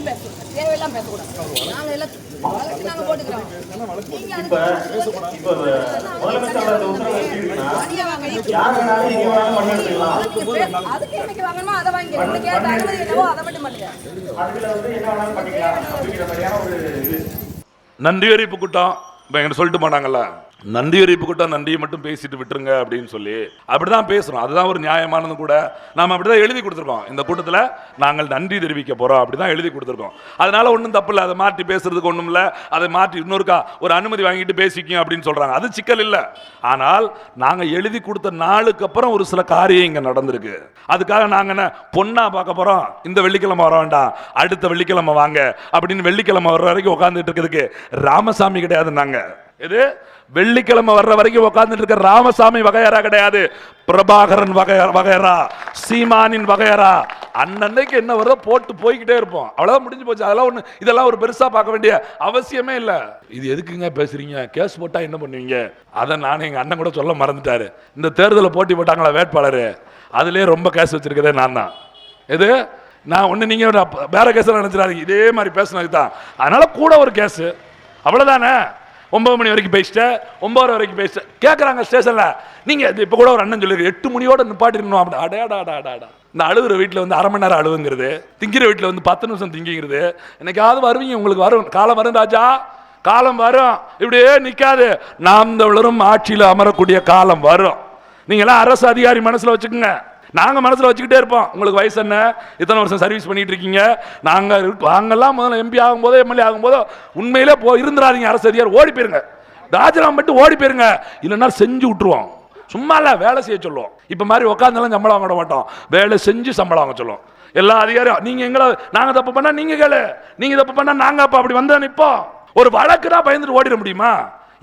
மட்டும் பேசணும் தேவையெல்லாம் பேசக்கூடாது. நாங்க எல்லாம் வழக்கு போட்டுக்கிறோம் அதுக்கு தனியா வாங்க என்னைக்கு வாங்கணுமோ அதை வாங்கிக்கிறேன் இந்த கேட்ட அனுமதி என்னவோ அதை மட்டும் பண்ணுங்க. நன்றி அறிவிப்பு கூட்டம் இப்போ எங்கிட்ட சொல்லிட்டு போனாங்கல்ல. நன்றி அறிவிப்பு கூட்டம் நன்றியை மட்டும் பேசிட்டு விட்டுருங்க அப்படின்னு சொல்லி அப்படிதான் பேசுறோம். அதுதான் ஒரு நியாயமானது கூட. நாம் அப்படிதான் எழுதி கொடுத்துருக்கோம். இந்த கூட்டத்தில் நாங்கள் நன்றி தெரிவிக்க போறோம் அப்படிதான் எழுதி கொடுத்துருக்கோம். அதனால ஒன்றும் தப்பு இல்லை. அதை மாற்றி பேசுறதுக்கு ஒன்றும் இல்லை. அதை மாற்றி இன்னொருக்கா ஒரு அனுமதி வாங்கிட்டு பேசிக்கிங்க அப்படின்னு சொல்றாங்க. அது சிக்கல் இல்லை. ஆனால் நாங்கள் எழுதி கொடுத்த நாளுக்கு அப்புறம் ஒரு சில காரியம் இங்கே நடந்திருக்கு. அதுக்காக நாங்கள் என்ன பொண்ணா பார்க்க போறோம். இந்த வெள்ளிக்கிழமை வர வேண்டாம். அடுத்த வெள்ளிக்கிழமை வாங்க அப்படின்னு வெள்ளிக்கிழமை வர்ற வரைக்கும் உட்காந்துட்டு இருக்கிறதுக்கு ராமசாமி கிடையாது நாங்கள் இது வெள்ளிக்கிழமை வர்ற வரைக்கும் உட்கார்ந்துட்டு இருக்க ராமசாமி வகையரா கிடையாது. பிரபாகரன் வகைய வகையரா சீமானின் வகையரா அன்னன்னைக்கு என்ன வருதோ போட்டு போய்கிட்டே இருப்போம். அவ்வளவுதான் முடிஞ்சு போச்சு. அதெல்லாம் ஒன்று இதெல்லாம் ஒரு பெருசா பார்க்க வேண்டிய அவசியமே இல்லை. இது எதுக்குங்க பேசுறீங்க? கேஸ் போட்டா என்ன பண்ணுவீங்க? அதை நான் எங்கள் அண்ணன் கூட சொல்ல மறந்துட்டாரு. இந்த தேர்தலில் போட்டி போட்டாங்களா வேட்பாளர்? அதுலேயே ரொம்ப கேஸ் வச்சிருக்கதே நான் தான். எது? நான் ஒன்று நீங்கள் வேற கேஸ் நினச்சிடாதீங்க. இதே மாதிரி பேசுனது தான். அதனால கூட ஒரு கேஸு. அவ்வளோதானே ஒன்பது மணி வரைக்கும் பேசிட்டேன் ஒன்பது வரைக்கும் பேசிட்டேன் கேட்குறாங்க ஸ்டேஷனில். நீங்கள் இப்போ கூட ஒரு அண்ணன் சொல்லியிருக்கு எட்டு மணியோட நிப்பாட்டிடணும் அப்படி. அடையாடா அடாடா இந்த அழுகுற வீட்டில் வந்து அரை மணி நேரம் அழுவுங்கிறது திங்கிற வீட்டில் வந்து பத்து நிமிஷம் திங்கிங்கிறது என்னைக்காவது வருவீங்க உங்களுக்கு வரும். காலம் வரும் ராஜா. காலம் வரும். இப்படியே நிற்காது நாம் தமிழரும் ஆட்சியில் அமரக்கூடிய காலம் வரும். நீங்களாம் அரசு அதிகாரி மனசில் வச்சுக்கோங்க. நாங்கள் மனசில் வச்சுக்கிட்டே இருப்போம். உங்களுக்கு வயசு என்ன? இத்தனை வருஷம் சர்வீஸ் பண்ணிட்டு இருக்கீங்க நாங்கள் நாங்கள்லாம் முதல்ல எம்பி ஆகும்போதோ எம்எல்ஏ ஆகும்போதோ உண்மையிலே போ இருந்துடாதீங்க அரசு அதிகாரி. ஓடி போயிருங்க. ராஜினாமா மட்டும் ஓடி போயிருங்க. இல்லைன்னா செஞ்சு விட்டுருவோம். சும்மா இல்லை வேலை செய்ய சொல்லுவோம். இப்போ மாதிரி உட்காந்துலாம் சம்பளம் வாங்க விட மாட்டோம். வேலை செஞ்சு சம்பளம் வாங்க சொல்லுவோம். எல்லா அதிகாரியும் நீங்கள் எங்களை நாங்கள் தப்பு பண்ணால் நீங்கள் கேளு. நீங்கள் தப்பு பண்ணால் நாங்கள் அப்போ அப்படி வந்தா நிற்போம் ஒரு வழக்குனா பயந்துட்டு ஓடிட முடியுமா?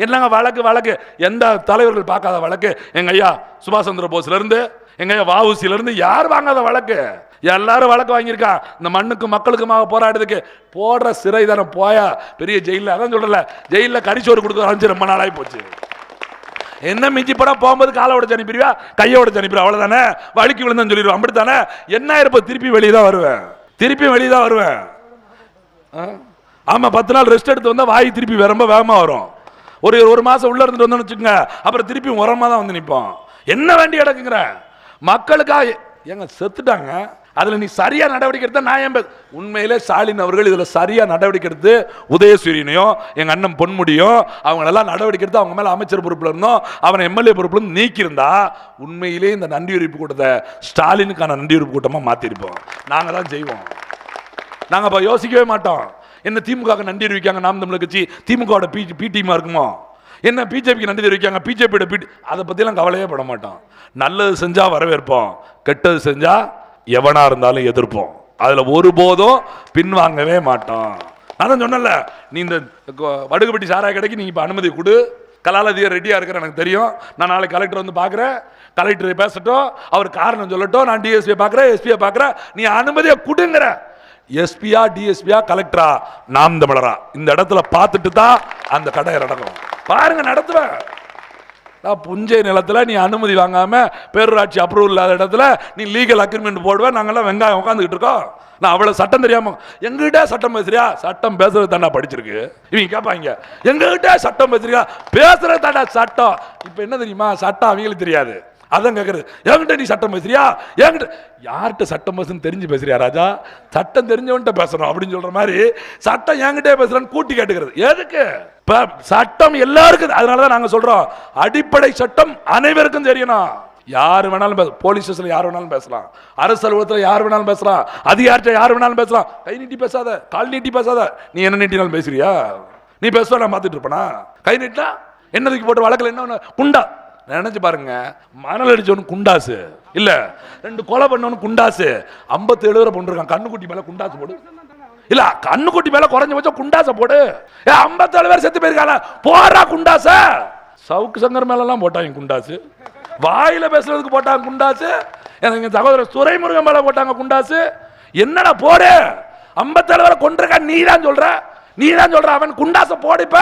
என்னங்க வழக்கு வழக்கு? எந்த தலைவர்கள் பார்க்காத வழக்கு? எங்கள் ஐயா சுபாஷ் சந்திர போஸ்லேருந்து எங்க ஐயா இருந்து யார் வாங்காத வழக்கு? எல்லாரும் வழக்கு வாங்கியிருக்கான் இந்த மண்ணுக்கு மக்களுக்குமாக போராடுறதுக்கு போடுற சிறை தானே போயா? பெரிய ஜெயிலில் அதான் சொல்றல ஜெயிலில் கரிச்சோறு கொடுக்க அஞ்சு ரொம்ப நாளாகி போச்சு. என்ன மிஞ்சி படா போகும்போது காலை உடச்சு அனுப்பிடுவா கையை உடச்சு அனுப்பிடுவா அவ்வளோதானே வழுக்கி விழுந்தன்னு சொல்லிடுவோம். அப்படித்தானே? என்ன இருப்ப திருப்பி வெளியே தான் வருவேன். திருப்பி வெளியே தான் வருவேன் ஆமாம் பத்து நாள் ரெஸ்ட் எடுத்து வந்தால் வாய் திருப்பி ரொம்ப வேகமாக வரும். ஒரு ஒரு மாதம் உள்ளே இருந்துட்டு வந்தோம்னு வச்சுக்கோங்க. அப்புறம் திருப்பி உரமாக தான் வந்து நிற்போம் என்ன வேண்டி கிடக்குங்கிறேன் மக்களுக்காக ஏங்க செத்துட்டாங்க அதில் நீ சரியாக நடவடிக்கை எடுத்தா நான் ஏன் உண்மையிலே ஸ்டாலின் அவர்கள் இதில் சரியாக நடவடிக்கை எடுத்து உதயசூரியனையும் எங்கள் அண்ணன் பொன்முடியும் அவங்களெல்லாம் நடவடிக்கை எடுத்து அவங்க மேலே அமைச்சர் பொறுப்பில் இருந்தோம் அவனை எம்எல்ஏ பொறுப்பில் இருந்து நீக்கியிருந்தா உண்மையிலே இந்த நன்றி கூட்டத்தை ஸ்டாலினுக்கான நன்றி கூட்டமாக மாற்றிருப்போம் நாங்கள் தான் செய்வோம் நாங்கள் அப்ப யோசிக்கவே மாட்டோம் என்ன திமுக நன்றி அறிவிக்காங்க நாம் தமிழர் கட்சி திமுகவோட பி பிடிமா இருக்குமோ என்ன பிஜேபிக்கு நன்றி தெரிவிக்காங்க பிஜேபியோட பீட் அதை பற்றிலாம் கவலையே பட மாட்டோம் நல்லது செஞ்சால் வரவேற்போம் கெட்டது செஞ்சால் எவனாக இருந்தாலும் எதிர்ப்போம். அதில் ஒருபோதும் பின்வாங்கவே மாட்டோம் நான் தான் சொன்னல நீ இந்த கொ- வடுகுபட்டி சாராய கடைக்கு நீ இப்போ அனுமதி கொடு. கலாலதியர் ரெடியாக இருக்கிற எனக்கு தெரியும். நான் நாளைக்கு கலெக்டர் வந்து பார்க்குறேன் கலெக்டர் பேசட்டும். அவர் காரணம் சொல்லட்டும். நான் டிஎஸ்பியை பார்க்குறேன் எஸ்பியை பார்க்குறேன் நீ அனுமதியை கொடுங்கிற. எஸ்பியா டிஎஸ்பியா கலெக்டரா நாம் தமிழரா. இந்த இடத்துல பார்த்துட்டு தான் அந்த கடை நடக்கும் பாருங்க நடத்துவேன் நான் புஞ்சை நிலத்தில் நீ அனுமதி வாங்காம பேரூராட்சி அப்ரூவல் இல்லாத இடத்துல நீ லீகல் அக்ரிமெண்ட் போடுவேன் நாங்கள்லாம் வெங்காயம் உட்காந்துக்கிட்டு இருக்கோம். நான் அவ்வளோ சட்டம் தெரியாம எங்ககிட்ட சட்டம் பேசுறியா? சட்டம் பேசுறது தாண்டா படிச்சிருக்கு. இவங்க கேட்பாங்க எங்ககிட்ட சட்டம் பேசுறியா? பேசுறது தாண்டா சட்டம். இப்போ என்ன தெரியுமா? சட்டம் அவங்களுக்கு தெரியாது. அதான் கேட்குறது என்கிட்ட நீ சட்டம் பேசுறியா? என்கிட்ட யார்கிட்ட சட்டம் பேசுன்னு தெரிஞ்சு பேசுறியா ராஜா? சட்டம் தெரிஞ்சவன்கிட்ட பேசணும் அப்படின்னு சொல்ற மாதிரி சட்டம் என்கிட்டே பேசுறேன்னு கூட்டி கேட்டுக்கிறது. எதுக்கு? இப்போ சட்டம் எல்லாருக்கும் அதனால தான் நாங்கள் சொல்கிறோம் அடிப்படை சட்டம் அனைவருக்கும் தெரியணும். யார் வேணாலும் பேச போலீஸ் ஸ்டேஷனில் யார் வேணாலும் பேசலாம். அரசு அலுவலகத்தில் யார் வேணாலும் பேசலாம். அதிகாரிட்ட யார் வேணாலும் பேசலாம். கை நீட்டி பேசாத கால் நீட்டி பேசாத. நீ என்ன நீட்டினாலும் பேசுறியா? நீ பேசுவா நான் பார்த்துட்டு இருப்பனா? கை நீட்டினா என்னதுக்கு போட்டு வழக்கில் என்ன குண்டா. நினைச்சு பாருங்க. மணல் அடிச்சவனு குண்டாசு. இல்ல ரெண்டு கொலை பண்ணவனு குண்டாசு. ஐம்பத்தி ஏழு பேரை பொண்ணுருக்கான் கண்ணுக்குட்டி மேல குண்டாசு போடு. இல்ல கண்ணுக்குட்டி மேல குறைஞ்ச வச்சா குண்டாச போடு. ஏ ஐம்பத்தேழு பேர் செத்து போயிருக்காங்க போடுறா குண்டாச. சவுக்கு சங்கர் மேல எல்லாம் போட்டாங்க குண்டாசு. வாயில பேசுறதுக்கு போட்டாங்க குண்டாசு. எனக்கு சகோதரர் துரைமுருகன் மேல போட்டாங்க குண்டாசு. என்னடா போடு. ஐம்பத்தேழு பேரை கொண்டிருக்கா நீ தான் சொல்ற. நீ தான் சொல்ற. அவன் குண்டாச போடுப்ப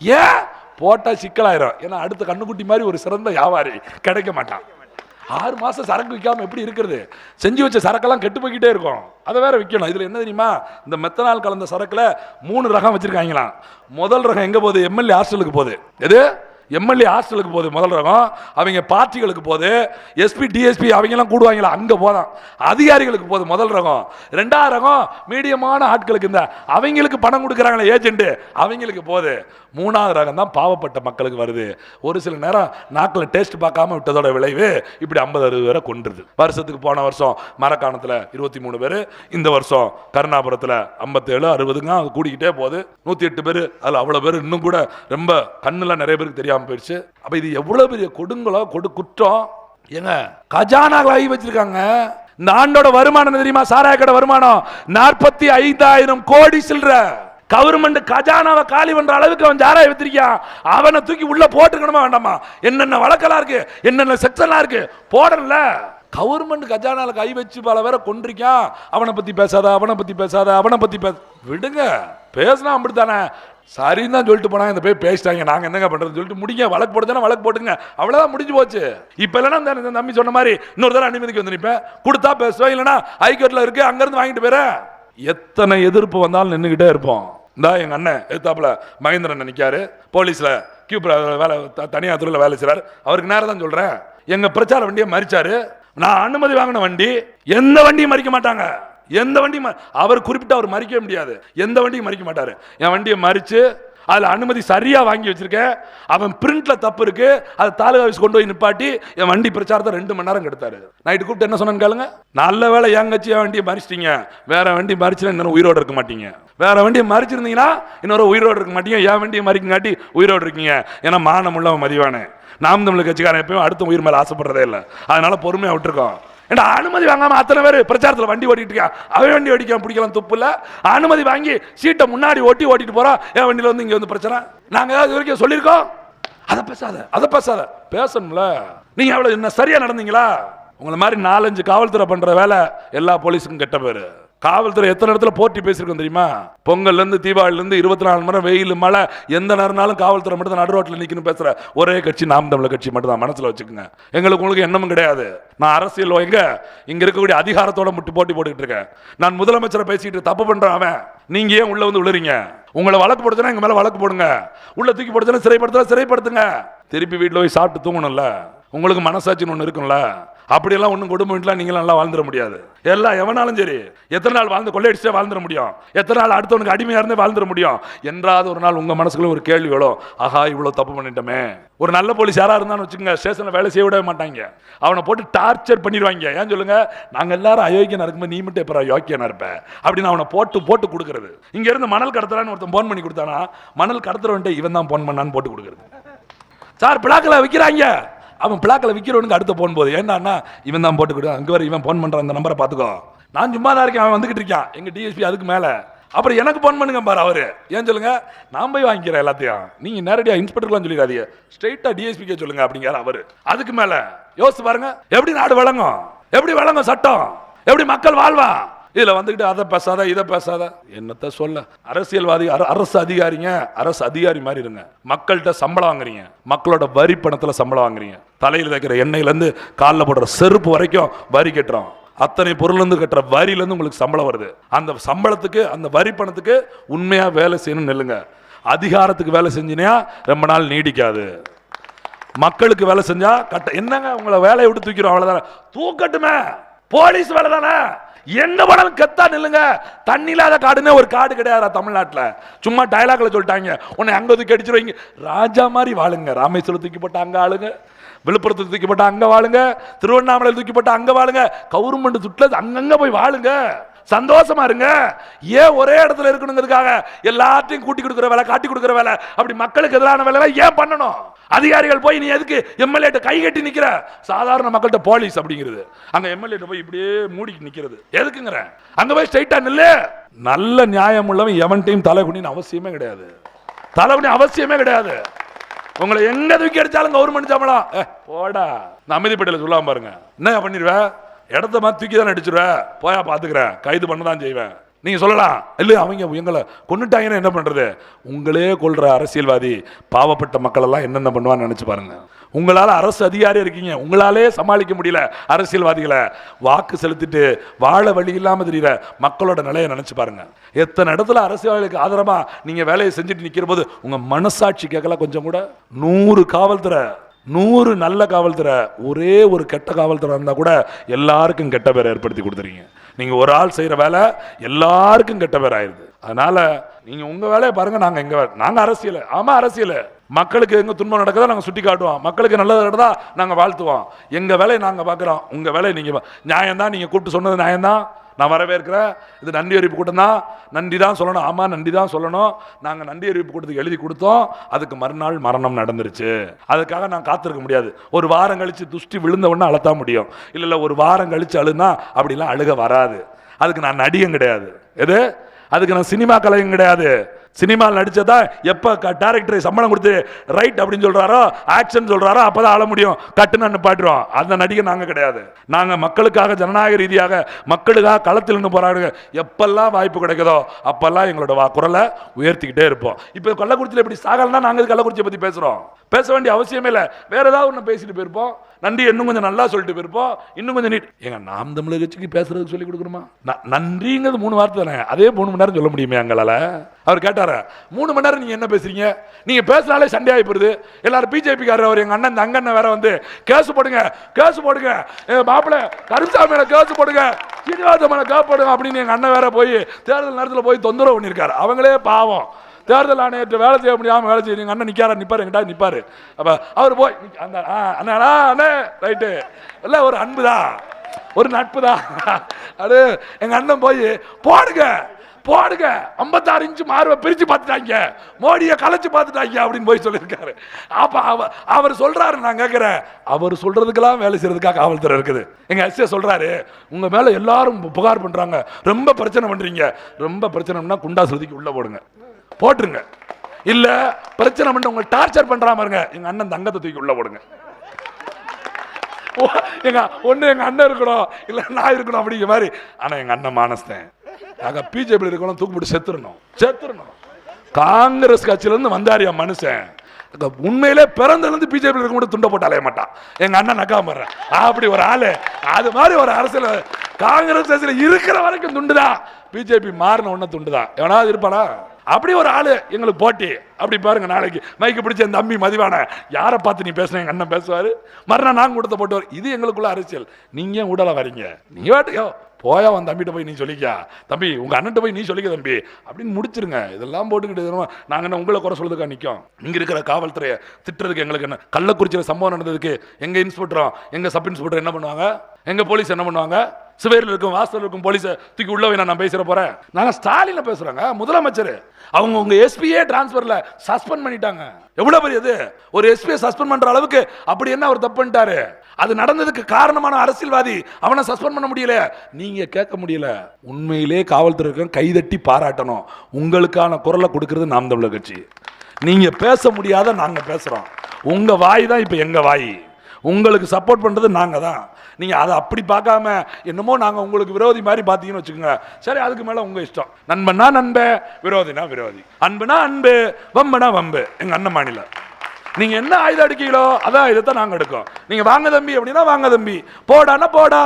ஏன்? போட்டால் சிக்கலாயிரும். ஏன்னா அடுத்த கண்ணுக்குட்டி மாதிரி ஒரு சிறந்த வியாபாரி கிடைக்க மாட்டான். ஆறு மாதம் சரக்கு விற்காமல் எப்படி இருக்கிறது? செஞ்சு வச்ச சரக்கெல்லாம் கெட்டு போய்கிட்டே இருக்கும். அதை வேற விற்கணும் இதில் என்ன தெரியுமா? இந்த மெத்தனால் கலந்த சரக்கில் மூணு ரகம் வச்சுருக்காங்களாம். முதல் ரகம் எங்கே போகுது? எம்எல்ஏ ஹாஸ்டலுக்கு போகுது. எது? எம்எல்ஏ ஹாஸ்டலுக்கு போகுது முதல் ரகம். அவங்க பார்ட்டிகளுக்கு போகுது. எஸ்பி டிஎஸ்பி அவங்கெல்லாம் கூடுவாங்களா? அங்கே போதான். அதிகாரிகளுக்கு போகுது முதல் ரகம். ரெண்டாவது ரகம் மீடியமான ஆட்களுக்கு இந்த அவங்களுக்கு பணம் கொடுக்குறாங்களே ஏஜென்ட்டு அவங்களுக்கு போகுது. மூணாவது ரகம் தான் பாவப்பட்ட மக்களுக்கு வருது. ஒரு சில நேரம் நாக்கில் டேஸ்ட் பார்க்காம விட்டதோட விளைவு இப்படி ஐம்பது அறுபது பேரை கொண்டுருது வருஷத்துக்கு போன வருஷம் மரக்காணத்தில் இருபத்தி மூணு பேர். இந்த வருஷம் கருணாபுரத்தில் ஐம்பத்தேழு அறுபதுங்க அது கூடிக்கிட்டே போகுது. நூற்றி எட்டு பேர் அதில் அவ்வளோ பேர் இன்னும் கூட ரொம்ப கண்ணில் நிறைய பேருக்கு தெரியாமல் போயிடுச்சு அப்போ இது எவ்வளோ பெரிய கொடுங்களோ கொடு குற்றம். ஏங்க கஜானாவில் ஆகி வச்சிருக்காங்க. இந்த ஆண்டோட வருமானம் தெரியுமா? சாராய கடை வருமானம் நாற்பத்தி ஐந்தாயிரம் கோடி சில்லற. கவர்மெண்ட் கஜானாவை காலி பண்ற அளவுக்கு அவன் ஜாராய வித்திருக்கான் அவனை தூக்கி உள்ள போட்டுக்கணுமா வேண்டாமா? என்னென்ன வழக்கெல்லாம் இருக்கு? என்னென்ன செக்ஷன்லாம் இருக்கு? போடல கவர்மெண்ட் கஜானால கை வச்சு பல பேரை கொண்டிருக்கான் அவனை பத்தி பேசாத அவனை பத்தி பேசாத அவனை பத்தி பேச விடுங்க. பேசினா அப்படித்தானே? சரின்னு தான் சொல்லிட்டு போனாங்க. இந்த போய் பேசிட்டாங்க. நாங்கள் என்னங்க பண்றது? சொல்லிட்டு முடிங்க. வழக்கு போடுதானே வழக்கு போட்டுங்க. அவ்வளோதான் முடிஞ்சு போச்சு. இப்போ இல்லைன்னா இந்த- தம்பி சொன்ன மாதிரி இன்னொரு தடவை அனுமதிக்கு வந்து நிற்பேன் கொடுத்தா பேசுவேன் இல்லைன்னா ஹைகோர்ட்டில் இருக்கு. அங்கேருந்து வாங்கிட்டு போயிறேன் எத்தனை எதிர்ப்பு வந்தாலும் நின்றுக்கிட்டே இருப்போம். இந்தா எங்கள் அண்ணன் எத்தாப்புல மகேந்திரன் நிக்காரு. போலீஸில் கியூ வேலை த- தனியார் துறையில் வேலை செய்கிறார் அவருக்கு நேரம் தான் சொல்கிறேன் எங்கள் பிரச்சார வண்டியை மறிச்சாரு. நான் அனுமதி வாங்கின வண்டி எந்த வண்டியும் மறிக்க மாட்டாங்க. எந்த வண்டியும் ம- அவர் குறிப்பிட்டு அவர் மறிக்கவே முடியாது. எந்த வண்டியும் மறிக்க மாட்டார். என் வண்டியை மறித்து அதில் அனுமதி சரியாக வாங்கி வச்சுருக்கேன். அவன் பிரிண்டில் தப்பு இருக்குது அதை தாலுகா ஆஃபீஸ் கொண்டு போய் நிப்பாட்டி என் வண்டி பிரச்சாரத்தை ரெண்டு மணி நேரம் கெடுத்தாரு. நைட்டு கூப்பிட்டு என்ன சொன்னேன்னு கேளுங்க. நல்ல வேலை என் கட்சி என் வண்டியை மறிச்சிட்டீங்க. வேற வண்டி மறிச்சுனா இன்னும் உயிரோடு இருக்க மாட்டீங்க. வேற வண்டியை மறிச்சிருந்தீங்கன்னா இன்னொரு உயிரோடு இருக்க மாட்டீங்க. என் வண்டியை மறிக்கங்காட்டி உயிரோடு இருக்கீங்க. ஏன்னா மானம் உள்ளவன் மதிவானே. நாம் தமிழ் கட்சிக்காரன் எப்பயும் அடுத்த உயிர் மேலே ஆசைப்படுறதே இல்லை. அதனால பொறுமையாக விட்டுருக்கோம். ஏண்டா அனுமதி வாங்காமல் அத்தனை பேர் பிரச்சாரத்தில் வண்டி ஓட்டிட்டு இருக்கான் அவன் வண்டி ஓடிக்கலாம் பிடிக்கலாம் துப்பு அனுமதி வாங்கி சீட்டை முன்னாடி ஓட்டி ஓட்டிட்டு போகிறோம் என் வண்டியில வந்து இங்கே வந்து பிரச்சனை. நாங்கள் ஏதாவது இது வரைக்கும் சொல்லியிருக்கோம்? அதை பேசாத அதை பேசாத. பேசணும்ல. நீங்கள் எவ்வளோ என்ன சரியாக நடந்தீங்களா? உங்களை மாதிரி நாலஞ்சு காவல்துறை பண்ணுற வேலை எல்லா போலீஸுக்கும் கெட்ட பேர். காவல்துறை எத்தனை இடத்துல போட்டி பேசியிருக்கோம் தெரியுமா? பொங்கல்லேருந்து தீபாவளிலேருந்து இருபத்தி நாலு மணி வெயில் மழை. எந்த நேரம்னாலும் காவல்துறை மட்டும் தான் நடு ரோட்டில் நிக்கணும் பேசுற ஒரே கட்சி நாம் தமிழர் கட்சி மட்டும் தான் மனசில் வச்சுக்கோங்க. எங்களுக்கு உங்களுக்கு எண்ணமும் கிடையாது. நான் அரசியல் எங்க இங்கே இருக்கக்கூடிய அதிகாரத்தோட முட்டு போட்டி போட்டுக்கிட்டு இருக்கேன். நான் முதலமைச்சரை பேசிக்கிட்டு தப்பு பண்ணுறேன் அவன். நீங்கள் ஏன் உள்ளே வந்து விழுறீங்க உங்களை வழக்கு போடுச்சுன்னா எங்கள் மேலே வழக்கு போடுங்க. உள்ளே தூக்கி போடுச்சுன்னா சிறைப்படுத்தல சிறைப்படுத்துங்க. திருப்பி வீட்டில் போய் சாப்பிட்டு தூங்கணும்ல. உங்களுக்கு மனசாட்சின்னு ஒன்று இருக்கும்ல. அப்படியெல்லாம் ஒன்றும் குடும்பம்லாம் வீட்டில் நல்லா வாழ்ந்துட முடியாது. எல்லாம் எவனாலும் சரி. எத்தனை நாள் வாழ்ந்து கொள்ளையடிச்சே வாழ்ந்துட முடியும். எத்தனை நாள் அடுத்தவனுக்கு அடிமையாக இருந்தே வாழ்ந்துட முடியும். என்றாவது ஒரு நாள் உங்கள் மனசுக்குள்ள ஒரு கேள்வி வரும். ஆஹா இவ்வளோ தப்பு பண்ணிட்டோமே. ஒரு நல்ல போலீஸ் யாராக இருந்தான்னு வச்சுக்கோங்க ஸ்டேஷனில் வேலை செய்ய விடவே மாட்டாங்க. அவனை போட்டு டார்ச்சர் பண்ணிடுவாங்க. ஏன் சொல்லுங்க? நாங்கள் எல்லாரும் அயோக்கியனாக இருக்கும்போது நீ மட்டும் எப்போ யோக்கியனாக இருப்பேன் அப்படின்னு அவனை போட்டு போட்டு கொடுக்கறது. இங்கேருந்து மணல் கடத்துறான்னு ஒருத்தன் ஃபோன் பண்ணி கொடுத்தானா மணல் கடத்துறவன்ட்டு இவன் தான் ஃபோன் பண்ணான்னு போட்டு கொடுக்குறது. சார் பிளாக்கில் விற்கிறாங்க அவன் பிளாக்கில் விற்கிறவனுக்கு அடுத்த போன் போகுது ஏன்னா இவன் தான் போட்டு கொடு அங்கே வர இவன் ஃபோன் பண்ணுறான் அந்த நம்பரை பார்த்துக்கோ. நான் சும்மா தான் இருக்கேன் அவன் வந்துகிட்டு இருக்கான். எங்கள் டிஎஸ்பி அதுக்கு மேலே. அப்புறம் எனக்கு ஃபோன் பண்ணுங்க பாரு அவர். ஏன் சொல்லுங்க? நான் போய் வாங்கிக்கிறேன் எல்லாத்தையும். நீங்கள் நேரடியாக இன்ஸ்பெக்டர்லாம் சொல்லிடாதீங்க. ஸ்ட்ரெயிட்டாக டிஎஸ்பிக்கே சொல்லுங்க அப்படிங்கிற அவர். அதுக்கு மேலே யோசிச்சு பாருங்க. எப்படி நாடு வழங்கும்? எப்படி வழங்கும் சட்டம்? எப்படி மக்கள் வாழ்வான் இதில் வந்துக்கிட்டு அதை பேசாத இதை பேசாத. என்னத்த சொல்ல? அரசியல்வாதி அர- அரசு அதிகாரிங்க அரசு அதிகாரி மாதிரி இருங்க. மக்கள்கிட்ட சம்பளம் வாங்குறீங்க. மக்களோட வரி பணத்தில் சம்பளம் வாங்குறீங்க. தலையில் வைக்கிற எண்ணெயிலேருந்து காலில் போடுற செருப்பு வரைக்கும் வரி கட்டுறோம். அத்தனை பொருள்லேருந்து கட்டுற வரியிலேருந்து உங்களுக்கு சம்பளம் வருது. அந்த சம்பளத்துக்கு அந்த வரி பணத்துக்கு உண்மையாக வேலை செய்யணும் நெல்லுங்க. அதிகாரத்துக்கு வேலை செஞ்சினா ரொம்ப நாள் நீடிக்காது. மக்களுக்கு வேலை செஞ்சா கட்ட என்னங்க உங்களை வேலையை விட்டு தூக்கிறோம்? அவ்வளோதானே தூக்கட்டுமே. போலீஸ் வேலை தானே? என்ன போனாலும் கெத்தா நில்லுங்க. தண்ணி இல்லாத காடுன்னு ஒரு காடு கிடையாது தமிழ்நாட்டில். சும்மா டைலாக்ல சொல்லிட்டாங்க. உன்னை அங்கே தூக்கி அடிச்சிருவீங்க. ராஜா மாதிரி வாழுங்க. ராமேஸ்வரம் தூக்கி போட்டு அங்கே ஆளுங்க. விழுப்புரத்துக்கு தூக்கி போட்டு அங்கே வாழுங்க. திருவண்ணாமலை தூக்கி போட்டு அங்கே வாழுங்க. கவர்மெண்ட் சுற்றுல அங்கங்கே போய் வாழுங்க. சந்தோஷமா இருங்க. ஏன் ஒரே இடத்துல இருக்கணுங்கிறதுக்காக எல்லாத்தையும் கூட்டி கொடுக்குற வேலை காட்டி கொடுக்குற வேலை அப்படி மக்களுக்கு எதிரான வேலை ஏன் பண்ணணும்? அதிகாரிகள் போய் நீ எதுக்கு எம்எல்ஏ கை கட்டி நிக்கிற? சாதாரண மக்கள்கிட்ட போலீஸ் அப்படிங்கிறது. அங்க எம்எல்ஏ போய் இப்படியே மூடி நிக்கிறது. எதுக்குங்கிற? அங்க போய் ஸ்ட்ரைட்டா நில்லு. நல்ல நியாயம் உள்ளவன் எவன்ட்டையும் தலைகுனின்னு அவசியமே கிடையாது. தலைகுனி அவசியமே கிடையாது. உங்களை எங்க தூக்கி அடிச்சாலும் கவர்மெண்ட் சம்பளம் ஏ, போடா. நான் அமைதிப்பட்டியில் சொல்லாம பாருங்க. என்ன பண்ணிடுவேன் இடத்த மாதிரி தூக்கி தானே அடிச்சிருவேன் போயா பாத்துக்கிறேன். கைது பண்ண தான் செய்வேன். நீங்கள் சொல்லலாம். இல்லை அவங்க எங்களை கொன்னுட்டாங்கன்னா என்ன பண்ணுறது உங்களே கொள்கிற அரசியல்வாதி பாவப்பட்ட மக்களெல்லாம் என்னென்ன பண்ணுவான்னு நினச்சி பாருங்க. உங்களால் அரசு அதிகாரி இருக்கீங்க. உங்களாலே சமாளிக்க முடியல அரசியல்வாதிகளை. வாக்கு செலுத்திட்டு வாழ வழி இல்லாமல் தெரியற மக்களோட நிலையை நினச்சி பாருங்க. எத்தனை இடத்துல அரசியல்வாதிகளுக்கு ஆதரமாக நீங்கள் வேலையை செஞ்சுட்டு நிற்கிற போது உங்கள் மனசாட்சி கேட்கல கொஞ்சம் கூட. நூறு காவல்துறை நூறு நல்ல காவல்துறை ஒரே ஒரு கெட்ட காவல்துறை இருந்தால் கூட எல்லாருக்கும் கெட்ட பேரை ஏற்படுத்தி கொடுத்துறீங்க. நீங்கள் ஒரு ஆள் செய்கிற வேலை எல்லாருக்கும் கெட்ட பேர் ஆயிடுது அதனால நீங்க உங்க வேலையை பாருங்க நாங்க எங்க வே- நாங்க அரசியல் ஆமா அரசியல். மக்களுக்கு எங்க துன்பம் நடக்குதோ நாங்க சுட்டி காட்டுவோம். மக்களுக்கு நல்லது நடந்தா நாங்க வாழ்த்துவோம். எங்க வேலையை நாங்க பாக்குறோம் உங்க வேலையை நீங்க நியாயம்தான் நீங்க கூப்பிட்டு சொன்னது நியாயம்தான். நான் வரவேற்கிறேன். இது நன்றி அறிவிப்பு கூட்டம் தான் நன்றி தான் சொல்லணும். ஆமாம் நன்றி தான் சொல்லணும். நாங்கள் நன்றி அறிவிப்பு கூட்டத்துக்கு எழுதி கொடுத்தோம். அதுக்கு மறுநாள் மரணம் நடந்துருச்சு. அதுக்காக நான் காத்திருக்க முடியாது. ஒரு வாரம் கழித்து துஷ்டி விழுந்த உடனே அழத்தான் முடியும். இல்லை இல்லை ஒரு வாரம் கழித்து அழுனா அப்படிலாம் அழுக வராது. அதுக்கு நான் நடிகம் கிடையாது. எது? அதுக்கு நான் சினிமா கலையும் கிடையாது. சினிமாவில் நடித்ததா எப்போ டேரக்டர் சம்பளம் கொடுத்து ரைட் அப்படின்னு சொல்கிறாரோ ஆக்ஷன் அப்போ தான் ஆள முடியும். கட்டுன்னு நிப்பாட்டுறோம் அந்த நடிகை நாங்கள் கிடையாது. நாங்கள் மக்களுக்காக ஜனநாயக ரீதியாக மக்களுக்காக களத்தில் நின்று போராடுங்க எப்பெல்லாம் வாய்ப்பு கிடைக்குதோ அப்பெல்லாம் எங்களோட வா- குரலை உயர்த்திக்கிட்டே இருப்போம். இப்போ கள்ளக்குறிச்சியில் இப்படி சாகலன்னா நாங்கள் கள்ளக்குறிச்சியை பற்றி பேசுகிறோம் பேச வேண்டிய அவசியமே இல்லை. வேறு ஏதாவது ஒன்று பேசிட்டு போயிருப்போம். நன்றி இன்னும் கொஞ்சம் நல்லா சொல்லிட்டு போயிருப்போம் இன்னும் கொஞ்சம் நீட். எங்க நாம் தமிழக கட்சிக்கு பேசுறதுக்கு சொல்லி கொடுக்கணுமா? நன்றிங்கிறது மூணு வார்த்தை தானே. அதே மூணு மணி நேரம் சொல்ல முடியுமே எங்களால்? அவர் கேட்டார மூணு மணி நேரம் நீங்க என்ன பேசுறீங்க? நீங்க பேசினாலே சண்டை ஆகி போயிருது எல்லாரும் பிஜேபி காரர் அவர் எங்க அண்ணன் இந்த அங்கண்ணன் வேற வந்து கேஸ் போடுங்க கேஸ் போடுங்க. எங்க மாப்பிள்ள கருசாமி மேல கேஸ் போடுங்க. சீனிவாச மேல கேஸ் போடுங்க அப்படின்னு எங்க அண்ணன் வேற போய் தேர்தல் நேரத்தில் போய் தொந்தரவு பண்ணியிருக்காரு அவங்களே பாவம். தேர்தல் ஆணையத்தை வேலை செய்ய முடியாமல் வேலை செய்யுங்க அண்ணன் நிக்காரா நிற்பாரு எங்கிட்ட நிப்பாரு. அப்போ அவர் போய் அந்த ஆ, அண்ணா அண்ணே ரைட்டு. இல்லை ஒரு அன்பு தான் ஒரு நட்பு தான் அது எங்கள் அண்ணன் போய் போடுங்க போடுங்க. ஐம்பத்தாறு இன்ச்சு மார்பை பிரித்து பார்த்துட்டாங்க. மோடியை கலைச்சு பார்த்துட்டாங்க அப்படின்னு போய் சொல்லியிருக்காரு. அப்போ அவர் அவர் சொல்கிறாரு நான் கேட்குறேன் அவர் சொல்கிறதுக்கெல்லாம் வேலை செய்கிறதுக்காக காவல்துறை இருக்குது. எங்கள் எஸ்ஏ சொல்கிறாரு உங்கள் மேலே எல்லாரும் புகார் பண்ணுறாங்க ரொம்ப பிரச்சனை பண்ணுறீங்க ரொம்ப பிரச்சனைனா குண்டா சுருதிக்கு உள்ளே போடுங்க. போட்டுருங்க. இல்ல பிரச்சனை பண்ணி உங்களை டார்ச்சர் பண்றா பாருங்க எங்க அண்ணன் தங்கத்தை தூக்கி உள்ள போடுங்க. ஓ, எங்க ஒண்ணு எங்க அண்ணன் இருக்கணும் இல்ல நான் இருக்கணும் அப்படிங்கிற மாதிரி. ஆனா எங்க அண்ணன் மானஸ்தேன். நாங்க பிஜேபி இருக்கணும் தூக்கு போட்டு செத்துடணும் செத்துடணும் காங்கிரஸ் கட்சியில இருந்து வந்தாரியா மனுஷன். உண்மையிலே பிறந்திருந்து பிஜேபி இருக்க மட்டும் துண்டை போட்டு அலைய மாட்டான். எங்க அண்ணன் நக்கா மாறேன் அப்படி ஒரு ஆளு. அது மாதிரி ஒரு அரசியல் காங்கிரஸ் அரசியல் இருக்கிற வரைக்கும் துண்டுதான். பிஜேபி மாறின உடனே துண்டுதான். எவனாவது இருப்பானா? அப்படி ஒரு ஆளு எங்களுக்கு போட்டி. அப்படி பாருங்க நாளைக்கு. மைக்கு பிடிச்ச இந்த தம்பி மதிவான யாரை பார்த்து நீ பேசுன? எங்க அண்ணன் பேசுவார். மறுநாள் நாங்கள் கொடுத்த போட்டுவார் இது எங்களுக்குள்ள அரசியல். நீங்க ஏன் வரீங்க? நீ வாட்டியோ போயா உன் தம்பிகிட்ட போய் நீ சொல்லிக்கா தம்பி உங்கள் அண்ணன்ட்ட போய் நீ சொல்லிக்க தம்பி. அப்படின்னு முடிச்சிருங்க. இதெல்லாம் போட்டுக்கிட்டு நாங்கள் என்ன உங்களை குறை சொல்றதுக்கா நிற்கும் இங்கே இருக்கிற காவல்துறையை திட்டுறதுக்கு எங்களுக்கு என்ன கள்ளக்குறிச்சியில் சம்பவம் நடந்ததுக்கு எங்கள் இன்ஸ்பெக்டரும் எங்கள் சப் இன்ஸ்பெக்டர் என்ன பண்ணுவாங்க? எங்கள் போலீஸ் என்ன பண்ணுவாங்க? சிவேரில் இருக்கும் வாசல் இருக்கும் போலீஸை தூக்கி உள்ளவை நான் பேசுகிற போகிறேன் நாங்கள் ஸ்டாலினில் பேசுகிறாங்க முதலமைச்சர். அவங்க உங்கள் எஸ்பியே டிரான்ஸ்ஃபரில் சஸ்பெண்ட் பண்ணிட்டாங்க. எவ்வளோ பெரிய இது? ஒரு எஸ்பியை சஸ்பெண்ட் பண்ணுற அளவுக்கு அப்படி என்ன அவர் தப்பு பண்ணிட்டாரு? அது நடந்ததுக்கு காரணமான அரசியல்வாதி அவனை சஸ்பெண்ட் பண்ண முடியல. நீங்க கேட்க முடியல. உண்மையிலே காவல்துறை கைதட்டி பாராட்டணும். உங்களுக்கான குரலை கொடுக்கறது நாம் தமிழர் கட்சி. நீங்க பேச முடியாத நாங்க பேசுறோம். உங்க வாய் தான் இப்ப எங்க வாய். உங்களுக்கு சப்போர்ட் பண்றது நாங்க தான். நீங்கள் அதை அப்படி பார்க்காம என்னமோ நாங்கள் உங்களுக்கு விரோதி மாதிரி பார்த்தீங்கன்னு வச்சுக்கோங்க. சரி அதுக்கு மேலே உங்கள் இஷ்டம். நண்பனா நண்பு விரோதினா விரோதி. அன்புனா அன்பு வம்புனா வம்பு. எங்கள் அண்ணன் மாநிலம் நீங்கள் என்ன ஆயுதம் அடிக்கீங்களோ அதான் ஆயுதத்தை நாங்கள் எடுக்கோம் நீங்கள் வாங்க தம்பி அப்படின்னா வாங்க தம்பி. போடான்னா போடா.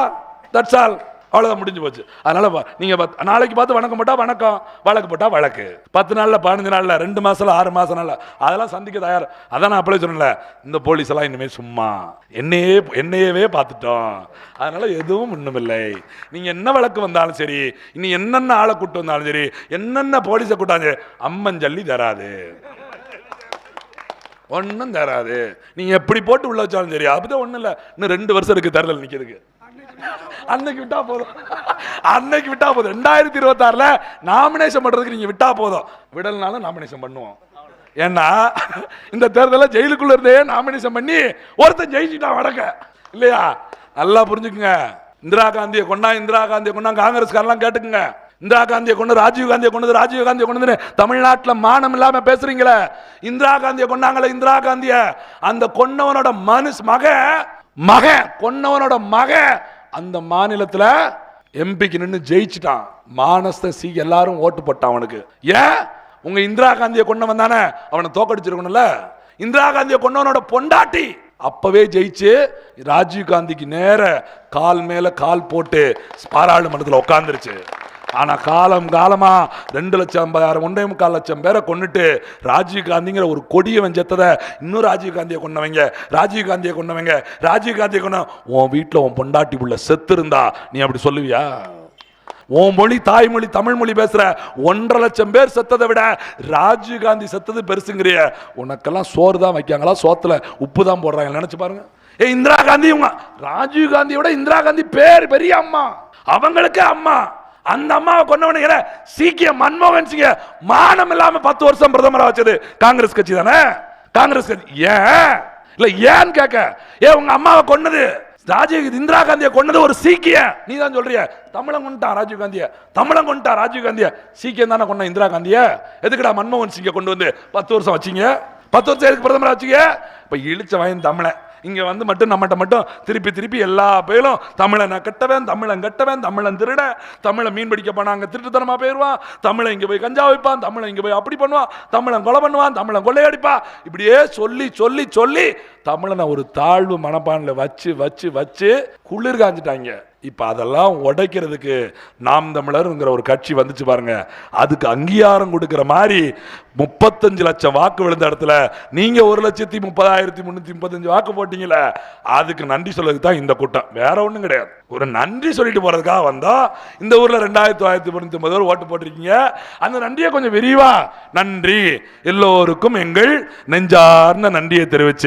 தட்ஸ் ஆல் அவ்வளோதான் முடிஞ்சு போச்சு. அதனால நீங்கள் பத்- நாளைக்கு பார்த்து வணக்கம் போட்டால் வணக்கம் வழக்கு போட்டால் வழக்கு. பத்து நாளில் பதினஞ்சு நாளில் ரெண்டு மாசம்ல ஆறு மாதம் நாள்ல அதெல்லாம் சந்திக்க தயார். அதான் நான் அப்பளே சொன்னேன்ல இந்த போலீஸ் எல்லாம் இனிமேல் சும்மா என்னையே என்னையவே பார்த்துட்டோம். அதனால எதுவும் ஒன்றுமில்லை நீங்கள் என்ன வழக்கு வந்தாலும் சரி இனி என்னென்ன ஆளை கூட்டு வந்தாலும் சரி என்னென்ன போலீஸை கூட்டாலும் சரி அம்மன் ஜல்லி தராது. ஒன்றும் தராது. நீங்கள் எப்படி போட்டு உள்ள வச்சாலும் சரி அப்படிதான் ஒன்றும் இல்லை. இன்னும் ரெண்டு வருஷம் இருக்கு தரல நிற்கிறதுக்கு அன்னைக்கு விட்டா போதும். அன்னைக்கு விட்டா போதும். ரெண்டாயிரத்தி இருபத்தாறுல நாமினேஷன் பண்றதுக்கு நீங்க விட்டா போதும். விடலனாலும் நாமினேஷன் பண்ணுவோம். ஏன்னா இந்த தேர்தலில் ஜெயிலுக்குள்ள இருந்தே நாமினேஷன் பண்ணி ஒருத்தன் ஜெயிச்சுட்டான் வடக்க. இல்லையா? நல்லா புரிஞ்சுக்குங்க. இந்திரா காந்தியை கொண்டா இந்திரா காந்தியை கொண்டா காங்கிரஸ்காரெல்லாம் கேட்டுக்குங்க. இந்திரா காந்தியை கொண்டு ராஜீவ் காந்தியை கொண்டு ராஜீவ் காந்தியை கொண்டு தமிழ்நாட்டில் மானம் இல்லாம பேசுறீங்களே. இந்திரா காந்தியை கொண்டாங்களே இந்திரா காந்திய. அந்த கொன்னவனோட மனுஷ் மக மக கொன்னவனோட மக அந்த மாநிலத்தில் எம்பிக்கு நின்று ஜெயிச்சிட்டான். மானஸ்த சி எல்லாரும் ஓட்டு போட்டான் அவனுக்கு. ஏன்? உங்க இந்திரா காந்தியை கொண்டு வந்தானே. அவனை தோக்கடிச்சிருக்கணும்ல. இந்திரா காந்தியை கொண்டவனோட பொண்டாட்டி. அப்பவே ஜெயிச்சு ராஜீவ் காந்திக்கு நேர கால் மேல கால் போட்டு பாராளுமன்றத்தில் உட்காந்துருச்சு ஆனால் காலம் காலமாக ரெண்டு லட்சம் ஐம்பதாயிரம் ஒன்றே முக்கால் லட்சம் பேரை கொண்டுட்டு ராஜீவ் காந்திங்கிற ஒரு கொடியவன் செத்ததை இன்னும் ராஜீவ் காந்தியை கொண்டவங்க ராஜீவ் காந்தியை கொண்டவங்க ராஜீவ் காந்தியை கொண்ட உன் வீட்டில் உன் பொண்டாட்டி புள்ள செத்து இருந்தா நீ அப்படி சொல்லுவியா? உன் மொழி தாய்மொழி தமிழ் மொழி பேசுற ஒன்றரை லட்சம் பேர் செத்ததை விட ராஜீவ் காந்தி செத்தது பெருசுங்கிறிய. உனக்கெல்லாம் சோறு தான் வைக்காங்களா சோத்துல உப்பு தான் போடுறாங்க நினைச்சு பாருங்க. ஏ இந்திரா காந்தி இவங்க. ராஜீவ் காந்தியை விட இந்திரா காந்தி பேர் பெரிய அம்மா. அவங்களுக்கு அம்மா. அந்த அம்மாவை கொண்டவனுங்கிற சீக்கிய மன்மோகன் சிங்க மானம் இல்லாம பத்து வருஷம் பிரதமரா வச்சது காங்கிரஸ் கட்சி தானே? காங்கிரஸ் கட்சி. ஏன்? இல்ல ஏன் கேட்க ஏ உங்க அம்மாவை கொன்னது ராஜீவ் இந்திரா காந்தியை கொன்னது ஒரு சீக்கிய. நீ தான் சொல்றிய. தமிழன் கொண்டுட்டான் ராஜீவ் காந்திய. தமிழன் கொண்டுட்டான் ராஜீவ் காந்திய. சீக்கியம் தானே கொண்ட இந்திரா காந்திய? எதுக்குடா மன்மோகன் சிங்கை கொண்டு வந்து பத்து வருஷம் வச்சீங்க? பத்து வருஷம் எதுக்கு பிரதமரா வச்சீங்க? இப்ப இழிச்ச வயன் தமிழன். இங்கே வந்து மட்டும் நம்மகிட்ட மட்டும் திருப்பி திருப்பி எல்லா பேரும் தமிழனை கெட்டவன் தமிழன் கெட்டவன் தமிழன் திருட தமிழை மீன் பிடிக்க போனாங்க திருட்டுத்தனமாக போயிடுவான் தமிழை இங்கே போய் கஞ்சா வைப்பான் தமிழை இங்கே போய் அப்படி பண்ணுவான் தமிழன் கொலை பண்ணுவான் தமிழன் கொள்ளையடிப்பான் இப்படியே சொல்லி சொல்லி சொல்லி தமிழனை ஒரு தாழ்வு மனப்பான்மையில் வச்சு வச்சு வச்சு குளிர் காஞ்சிட்டாங்க. இப்போ அதெல்லாம் உடைக்கிறதுக்கு நாம் தமிழருங்கிற ஒரு கட்சி வந்துச்சு பாருங்க. அதுக்கு அங்கீகாரம் கொடுக்குற மாதிரி முப்பத்தஞ்சு லட்சம் வாக்கு விழுந்த இடத்துல நீங்கள் ஒரு லட்சத்தி முப்பதாயிரத்தி முந்நூற்றி முப்பத்தஞ்சு வாக்கு போட்டீங்களே அதுக்கு நன்றி சொல்லுறதுக்கு தான் இந்த கூட்டம். வேற ஒன்றும் கிடையாது. ஒரு நன்றி சொல்லிட்டு போகிறதுக்காக வந்தால் இந்த ஊரில் ரெண்டாயிரத்தி தொள்ளாயிரத்தி முந்நூற்றி ஒன்பது பேர் ஓட்டு போட்டிருக்கீங்க. அந்த நன்றியை கொஞ்சம் விரிவா நன்றி. எல்லோருக்கும் எங்கள் நெஞ்சார்ந்த நன்றியை தெரிவிச்சு